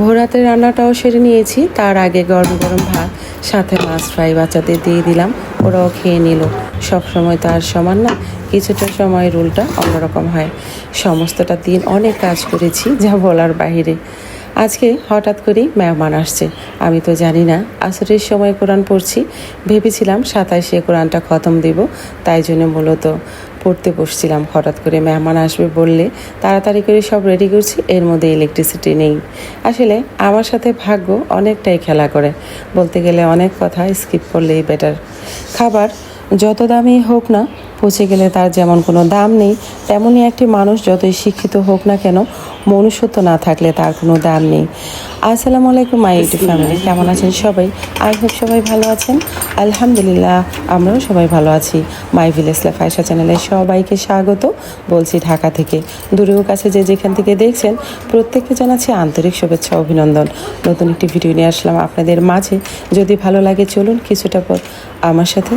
ভোরাতে রান্নাটাও সেরে নিয়েছি। তার আগে গরম গরম ভাত, সাথে মাছ ফ্রাই বাচ্চাদের দিয়ে দিলাম। ওরাও খেয়ে নিল। সব সময় তো আর সমান না, কিছুটা সময় রুলটা অন্যরকম হয়। সমস্তটা দিন অনেক কাজ করেছি, যা বলার বাইরে আজকে হঠাৎ করেই মেহমান আসছে। আমি তো জানি না, আসরের সময় কোরআন পড়ছি। ভেবেছিলাম সাতাইশে কোরআনটা খতম দেব, তাই জন্য মূলত পড়তে বসছিলাম। হঠাৎ করে মেহমান আসবে বললে তাড়াতাড়ি করে সব রেডি করছি, এর মধ্যে ইলেকট্রিসিটি নেই। আসলে আমার সাথে ভাগ্য অনেকটাই খেলা করে। বলতে গেলে অনেক কথা স্কিপ করলেই বেটার খাবার যত দামি হোক না পচে গেলে তার যেমন কোনো দাম নেই, তেমনই একটি মানুষ যতই শিক্ষিত হোক না কেন, মনুষ্যত্ব না থাকলে তার কোনো দাম নেই। আসসালামু আলাইকুম, মাই ইউটিউব ফ্যামিলি। কেমন আছেন সবাই? আই হোপ সবাই ভালো আছেন। আলহামদুলিল্লাহ, আমরাও সবাই ভালো আছি। মাই ভিলেজ লাইফ আয়সা চ্যানেলে সবাইকে স্বাগত। বলছি ঢাকা থেকে। দূরেও কাছে যে যেখান থেকে দেখছেন, প্রত্যেককে জানাচ্ছি আন্তরিক শুভেচ্ছা, অভিনন্দন। নতুন একটি ভিডিও নিয়ে আসলাম আপনাদের মাঝে। যদি ভালো লাগে, চলুন কিছুটা পর আমার সাথে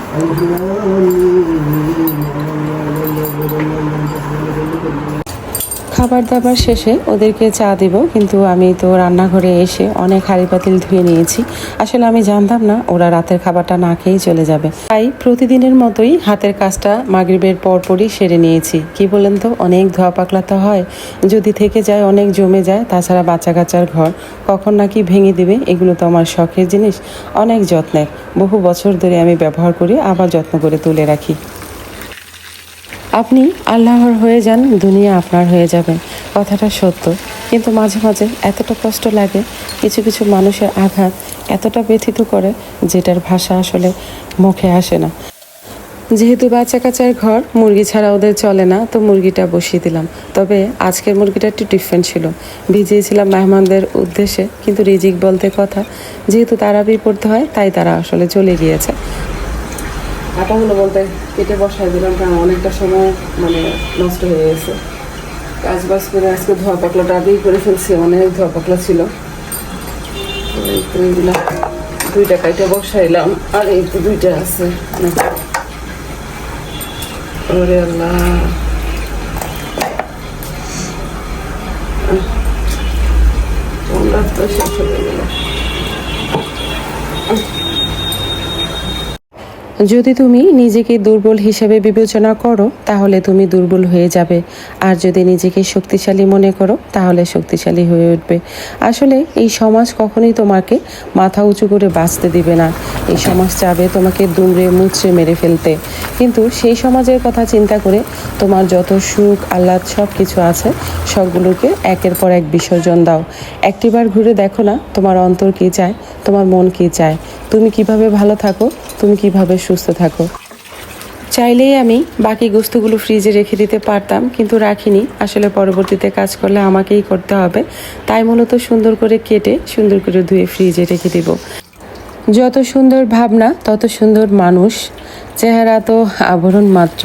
খাবার দাবার শেষে ওদেরকে চা দিব, কিন্তু আমি তো রান্নাঘরে এসে অনেক হাঁড়ি পাতিল ধুয়ে নিয়েছি। আসলে আমি জানতাম না ওরা রাতের খাবারটা না খেয়েই চলে যাবে। তাই প্রতিদিনের মতোই হাতের কাজটা মাগরিবের পরপরই সেরে নিয়েছি। কি বলেন তো, অনেক ধোয়া পাকলা তো হয়। যদি থেকে যায়, অনেক জমে যায়, তাছাড়া বাচ্চা কাচ্চার ঘর কখন নাকি ভেঙে দিবে, এগুলো তো আমার শখের জিনিস। অনেক যত্নের। বহু বছর ধরে আমি ব্যবহার করি, আবার যত্ন করে তুলে রাখি। আপনি আল্লাহর হয়ে যান, দুনিয়া আপনার হয়ে যাবে। কথাটা সত্য। কিন্তু মাঝে মাঝে এতটা কষ্ট লাগে, কিছু কিছু মানুষের আঘাত এতটা ব্যথিত করে, যেটার ভাষা আসলে মুখে আসে না। যেহেতু বাচ্চা কাচ্চার ঘর, মুরগি ছাড়া ওদের চলে না, তো মুরগিটা বসিয়ে দিলাম। তবে আজকের মুরগিটা একটু ডিফারেন্ট ছিল। ভিজিয়েছিলাম মেহমানদের উদ্দেশ্যে, কিন্তু রিজিক বলতে কথা, যেহেতু তারাবি পড়তে হয়, তাই তারা আসলে চলে গিয়েছে। আটাগুলো বলতে কেটে বসাই দিলাম, কারণ অনেকটা সময় মানে নষ্ট হয়ে গেছে। কাজ বাজ করে আজকে ধোয়া পাকলাটা আগেই করে ফেলছি, অনেক ধোয়া পাকলা ছিল। দুইটা কাইটে বসাইলাম, আর এই তো দুইটা আছে ওরে আল্লাহ। শেষ হয়ে যদি তুমি নিজেকে দুর্বল হিসেবে বিবেচনা করো, তাহলে তুমি দুর্বল হয়ে যাবে। আর যদি নিজেকে শক্তিশালী মনে করো, তাহলে শক্তিশালী হয়ে উঠবে। আসলে এই সমাজ কখনোই তোমাকে মাথা উঁচু করে বাঁচতে দিবে না। এই সমাজ চাবে তোমাকে দুমড়ে মুচড়ে মেরে ফেলতে। কিন্তু সেই সমাজের কথা চিন্তা করে তোমার যত সুখ, আহ্লাদ সব কিছু আছে, সবগুলোকে একের পর এক বিসর্জন দাও। একটিবার ঘুরে দেখো না তোমার অন্তর কী চায়, তোমার মন কী চায়। তুমি কীভাবে ভালো থাকো, তুমি কীভাবে সুস্থ থাকো। চাইলেই আমি বাকি গোস্তগুলো ফ্রিজে রেখে দিতে পারতাম, কিন্তু রাখিনি। আসলে পরবর্তীতে কাজ করলে আমাকেই করতে হবে। তাই মূলত সুন্দর করে কেটে, সুন্দর করে ধুয়ে ফ্রিজে রেখে দেব। যত সুন্দর ভাবনা, তত সুন্দর মানুষ। চেহারা তো আবরণ মাত্র।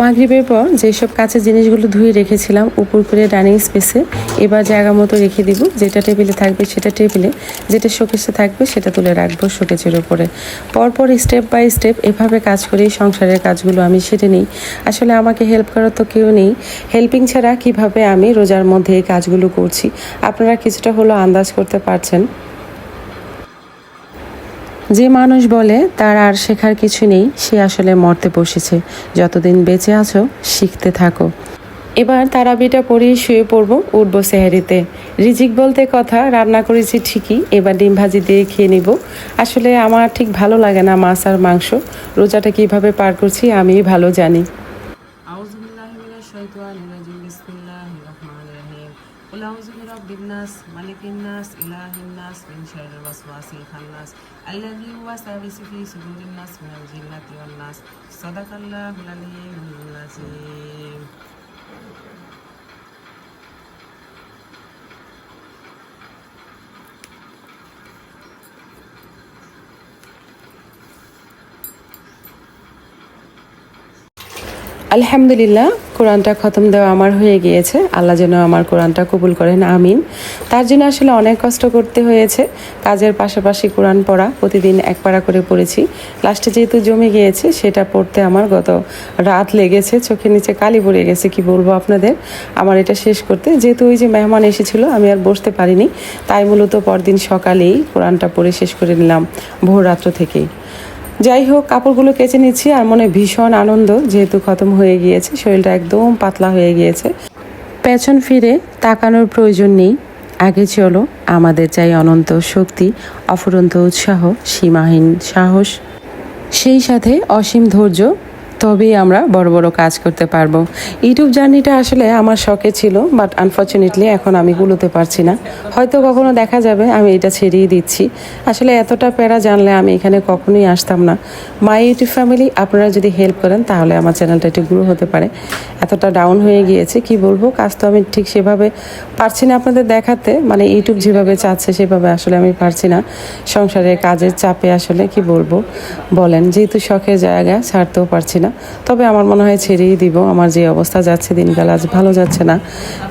মাগরিবের পর যেসব কাঁচের জিনিসগুলো ধুয়ে রেখেছিলাম উপর করে ডাইনিং স্পেসে, এবার জায়গা মতো রেখে দিব। যেটা টেবিলে থাকবে সেটা টেবিলে, যেটা শোকেসে থাকবে সেটা তুলে রাখব শোকেসের উপরে। পরপর স্টেপ বাই স্টেপ এভাবে কাজ করেই সংসারের কাজগুলো আমি সেরে নিই। আসলে আমাকে হেল্প করার তো কেউ নেই। হেল্পিং ছাড়া কীভাবে আমি রোজার মধ্যে এই কাজগুলো করছি? আপনারা কিছুটা হলো আন্দাজ করতে পারছেন। যে মানুষ বলে, তার আর শেখার কিছু নেই। সে আসলে মরতে বসেছে। যতদিন বেঁচে আছো, শিখতে থাকো। এবার তারাবিটা পরেই শুয়ে পড়ব উঠবো সেহারিতে। রিজিক বলতে কথা, রান্না করেছি ঠিকই। এবার ডিম ভাজি দিয়ে খেয়ে নিব। আসলে আমার ঠিক ভালো লাগে না মাছ আর মাংস। রোজাটা কীভাবে পার করছি আমি ভালো জানি। الناس ملك الناس إله الناس من شر الوسواس الخناس الذي يوسوس في صدور الناس من الجنة والناس صدق الله العلي العظيم আলহামদুলিল্লাহ কোরআনটা খতম দেওয়া আমার হয়ে গিয়েছে। আল্লাহ যেন আমার কোরআনটা কবুল করেন, আমিন। তার জন্য আসলে অনেক কষ্ট করতে হয়েছে। কাজের পাশাপাশি কোরআন পড়া, প্রতিদিন এক পাড়া করে পড়েছি। লাস্টে যেহেতু জমে গিয়েছে, সেটা পড়তে আমার গত রাত লেগেছে, চোখের নিচে কালি পড়ে গেছে, কি বলব আপনাদের? আমার এটা শেষ করতে। যেহেতু ওই যে মেহমান এসেছিল, আমি আর বসতে পারিনি। তাই মূলত পরদিন সকালেই কোরআনটা পড়ে শেষ করে নিলাম, ভোর রাত্র থেকেই। যাই হোক কাপড়গুলো কেচে নিচ্ছি আর মনে ভীষণ আনন্দ যেহেতু খতম হয়ে গিয়েছে, শরীরটা একদম পাতলা হয়ে গিয়েছে। পেছন ফিরে তাকানোর প্রয়োজন নেই। আগে চলো, আমাদের চাই অনন্ত শক্তি, অফুরন্ত উৎসাহ, সীমাহীন সাহস। সেই সাথে অসীম ধৈর্য তবেই আমরা বড় বড় কাজ করতে পারব। ইউটিউব জার্নিটা আসলে আমার শখে ছিল বাট আনফর্চুনেটলি এখন আমি গুলোতে পারছি না। হয়তো কখনো দেখা যাবে, আমি এটা ছেড়েই দিচ্ছি। আসলে এতটা প্যারা জানলে আমি এখানে কখনোই আসতাম না। মাই ইউটিউব ফ্যামিলি আপনারা যদি হেল্প করেন, তাহলে আমার চ্যানেলটা একটু গ্রো হতে পারে। এতটা ডাউন হয়ে গিয়েছে, কি বলব? কাজ তো আমি ঠিক সেভাবে পারছি না আপনাদের দেখাতে। মানে ইউটিউব যেভাবে চাচ্ছে, সেভাবে আসলে আমি পারছি না। সংসারে কাজের চাপে আসলে কি বলব? বলেন, যেহেতু শখের জায়গা, ছাড়তেও পারছি না। তবে আমার মনে হয় ছেড়েই দিব। আমার যে অবস্থা যাচ্ছে দিনকাল আজ ভালো যাচ্ছে না।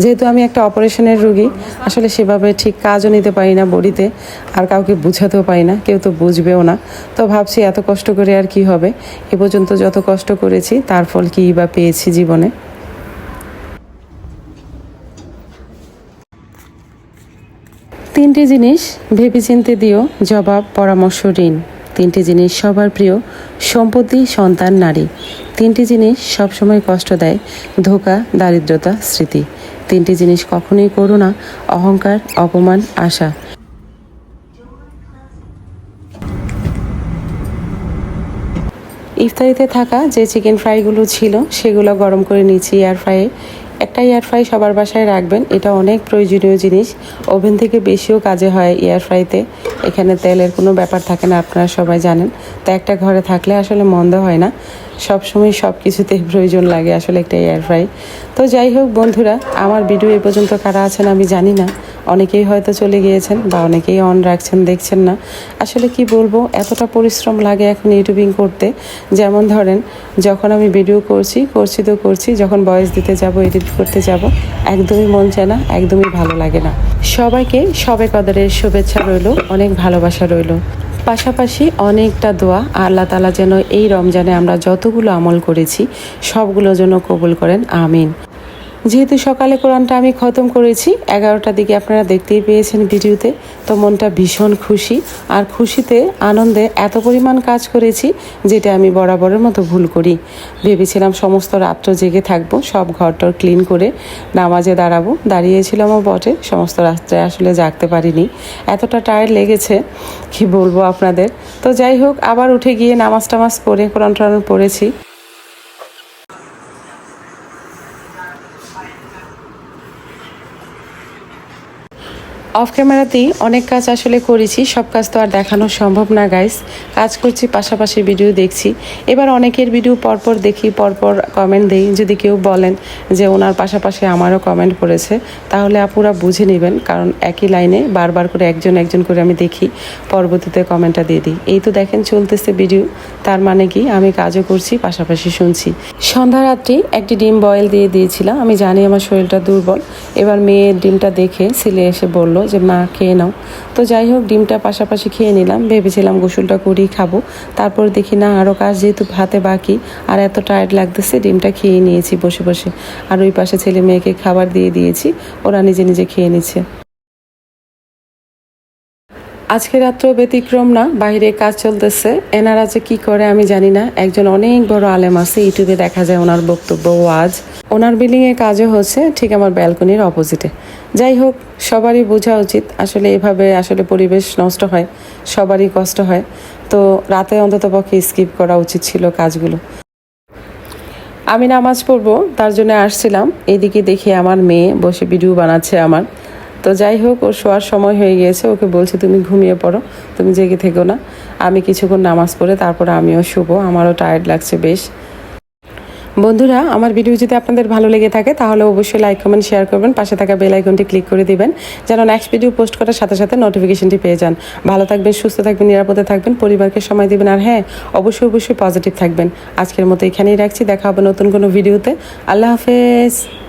যেহেতু আমি একটা অপারেশনের রুগী, আসলে সেভাবে ঠিক কাজও নিতে পারি না বডিতে, আর কাউকে বুঝাতেও পারি না, কেউ তো বুঝবেও না। তো ভাবছি এত কষ্ট করে আর কি হবে? এ পর্যন্ত যত কষ্ট করেছি, তার ফল কী বা পেয়েছি জীবনে? তিনটি জিনিস ভেবেচিন্তে দিও, জবাব, পরামর্শ, ঋণ। তিনটি জিনিস সবার প্রিয় সম্পত্তি, সন্তান, নারী। তিনটি জিনিস সবসময় কষ্ট দেয়, ধোকা, দারিদ্রতা, স্মৃতি। তিনটি জিনিস কখনোই করো না, অহংকার, অপমান, আশা। ইফতারিতে থাকা যে চিকেন ফ্রাইগুলো ছিল, সেগুলো গরম করে নিয়েছি এয়ার ফ্রাইয়ে একটা এয়ার ফ্রাই সবার বাসায় রাখবেন, এটা অনেক প্রয়োজনীয় জিনিস। ওভেন থেকে বেশিও কাজে হয় এয়ার ফ্রাইতে এখানে তেলের কোনো ব্যাপার থাকে না, আপনারা সবাই জানেন। তো একটা ঘরে থাকলে আসলে মন্দ হয় না। সব সময় সব কিছুতেই প্রয়োজন লাগে আসলে একটা এয়ার ফ্রাই তো যাই হোক বন্ধুরা, আমার ভিডিও এ পর্যন্ত কারা আছেন আমি জানি না। অনেকেই হয়তো চলে গিয়েছেন বা অনেকেই অন রাখছেন, দেখছেন না। আসলে কি বলব, এতটা পরিশ্রম লাগে এখন ইউটিউবিং করতে। যেমন ধরেন, যখন আমি ভিডিও করছি করছি তো করছি, যখন বয়স দিতে যাব এডিট করতে যাব, একদমই মন চায় না, একদমই ভালো লাগে না। সবাইকে সবে কদরের শুভেচ্ছা রইল, অনেক ভালোবাসা রইল। পাশাপাশি অনেকটা দোয়া আল্লাহ তালা যেন এই রমজানে আমরা যতগুলো আমল করেছি, সবগুলো যেন কবুল করেন, আমিন। যেহেতু সকালে কোরআনটা আমি খতম করেছি এগারোটার দিকে আপনারা দেখতেই পেয়েছেন ভিডিওতে, তো মনটা ভীষণ খুশি। আর খুশিতে, আনন্দে এত পরিমাণ কাজ করেছি যেটা আমি বরাবরের মতো ভুল করি। ভেবেছিলাম সমস্ত রাত্র জেগে থাকব, সব ঘরটর ক্লিন করে নামাজে দাঁড়াবো। দাঁড়িয়েছিলামও বটে, সমস্ত রাত্রে আসলে জাগতে পারিনি। এতটা টায়ার লেগেছে, কি বলব আপনাদের? তো যাই হোক, আবার উঠে গিয়ে নামাজ টামাজ পড়ে, কোরআন টরান পড়েছি। অফ ক্যামেরাতেই অনেক কাজ আসলে করেছি, সব কাজ তো আর দেখানো সম্ভব না গাইস কাজ করছি, পাশাপাশি ভিডিও দেখছি। এবার অনেকের ভিডিও পরপর দেখি, পরপর কমেন্ট দেই। যদি কেউ বলেন যে ওনার পাশাপাশি আমারও কমেন্ট করেছে তাহলে আপুরা বুঝে নেবেন, কারণ একই লাইনে বারবার করে একজন একজন করে আমি দেখি, পরবর্তীতে কমেন্টটা দিয়ে দিই। এই তো দেখেন চলতেছে ভিডিও তার মানে কি? আমি কাজও করছি, পাশাপাশি শুনছি। সন্ধ্যা রাত্রি একটি ডিম বয়েল দিয়ে দিয়েছিলাম। আমি জানি আমার শরীরটা দুর্বল। এবার মেয়ের ডিমটা দেখে, ছেলে এসে বলল যে মা খেয়ে নাও। তো যাই হোক, ডিমটা পাশাপাশি খেয়ে নিলাম। ভেবেছিলাম গোসলটা করেই খাব। তারপর দেখি না আরও কাজ যেহেতু ভাতে বাকি, আর এত টায়ার্ড লাগতেছে, ডিমটা খেয়ে নিয়েছি বসে বসে। আর ওই পাশে ছেলে মেয়েকে খাবার দিয়ে দিয়েছি, ওরা নিজে নিজে খেয়ে নিচ্ছে। আজকে রাত্র ব্যতিক্রম না, বাইরে কাজ চলতেছে। এনারা যে কি করে আমি জানি না। একজন অনেক বড় আলেম আছে, ইউটিউবে দেখা যায় ওনার বক্তব্য ওয়াজ ওনার বিল্ডিং এ কাজও হচ্ছে ঠিক আমার ব্যালকনির অপোজিটে। যাই হোক, সবারই বোঝা উচিত। আসলে এভাবে আসলে পরিবেশ নষ্ট হয়, সবারই কষ্ট হয়। তো রাতে অন্তত পক্ষে স্কিপ করা উচিত ছিল কাজগুলো। আমি নামাজ পড়ব, তার জন্য আসছিলাম। এদিকে দেখি আমার মেয়ে বসে ভিডিও বানাচ্ছে আমার। তো যাই হোক, ও শোয়ার সময় হয়ে গিয়েছে। ওকে বলছি, তুমি ঘুমিয়ে পড়ো, তুমি জেগে থেকো না। আমি কিছুক্ষণ নামাজ পড়ে তারপরে আমিও শুবো। আমারও টায়ার্ড লাগছে বেশ। বন্ধুরা, আমার ভিডিও যদি আপনাদের ভালো লেগে থাকে, তাহলে অবশ্যই লাইক কমেন্ট শেয়ার করবেন। পাশে থাকা বেল আইকনটি ক্লিক করে দিবেন, যেন নেক্সট ভিডিও পোস্ট করার সাথে সাথে নোটিফিকেশনটি পেয়ে যান। ভালো থাকবেন, সুস্থ থাকবেন, নিরাপদে থাকবেন, পরিবারকে সময় দিবেন। আর হ্যাঁ অবশ্যই অবশ্যই পজিটিভ থাকবেন। আজকের মতো এখানেই রাখছি। দেখা হবে নতুন কোনো ভিডিওতে আল্লাহ হাফেজ।